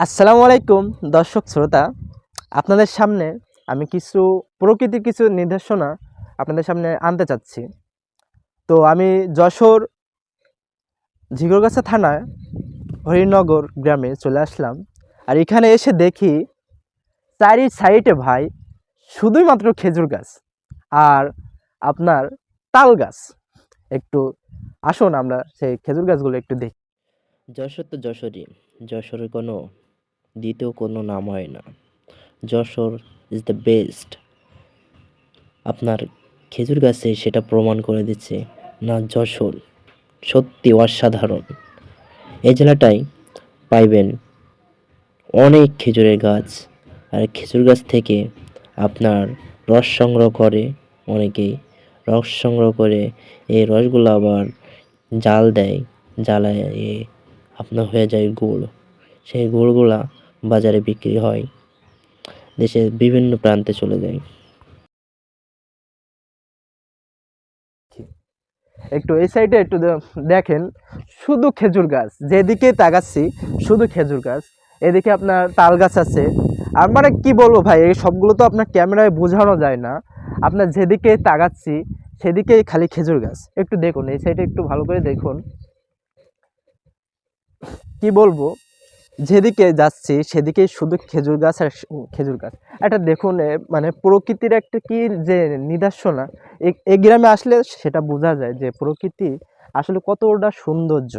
আসসালামু আলাইকুম, দর্শক শ্রোতা। আপনাদের সামনে আমি কিছু প্রকৃতির কিছু নির্দেশনা আপনাদের সামনে আনতে চাচ্ছি। তো আমি যশোর ঝিগরগাছা থানায় হরিনগর গ্রামে চলে আসলাম। আর এখানে এসে দেখি চারি সাইডে ভাই শুধুই মাত্র খেজুর গাছ আর আপনার তাল গাছ। একটু আসুন আমরা সেই খেজুর গাছগুলো একটু দেখি। যশোর তো যশোরই, যশোরের কোনো দ্বিতীয় কোনো নাম হয় না। যশোর ইজ দ্য বেস্ট আপনার খেজুর গাছে সেটা প্রমাণ করে দিচ্ছে না যশোর। সত্যি অসাধারণ। এই জেলাটায় পাইবেন অনেক খেজুরের গাছ। আর খেজুর গাছ থেকে আপনার রস সংগ্রহ করে অনেকেই। রস সংগ্রহ করে এই রসগুলো আবার জাল দেয়। জ্বালায় আপনার হয়ে যায় গুড় সেই গুড়গুলা বাজারে বিক্রি হয়। দেশের বিভিন্ন প্রান্তে চলে যায়। একটু এই সাইডে একটু দেখেন, শুধু খেজুর গাছ। যেদিকে তাকাচ্ছি, শুধু খেজুর গাছ। এদিকে আপনার তাল গাছ আছে। আর মানে কি বলব ভাই, এই সবগুলো তো আপনার ক্যামেরায় বোঝানো যায় না। আপনার যেদিকে তাকাচ্ছি, সেদিকেই খালি খেজুর গাছ। একটু দেখুন, এই সাইডে একটু ভালো করে দেখুন। কি বলব? যেদিকে যাচ্ছি, সেদিকে শুধু খেজুর গাছ আর খেজুর গাছ। একটা দেখুন মানে প্রকৃতির একটা কি যে নিদর্শনা এই গ্রামে আসলে সেটা বোঝা যায় যে প্রকৃতি আসলে কতটা সৌন্দর্য।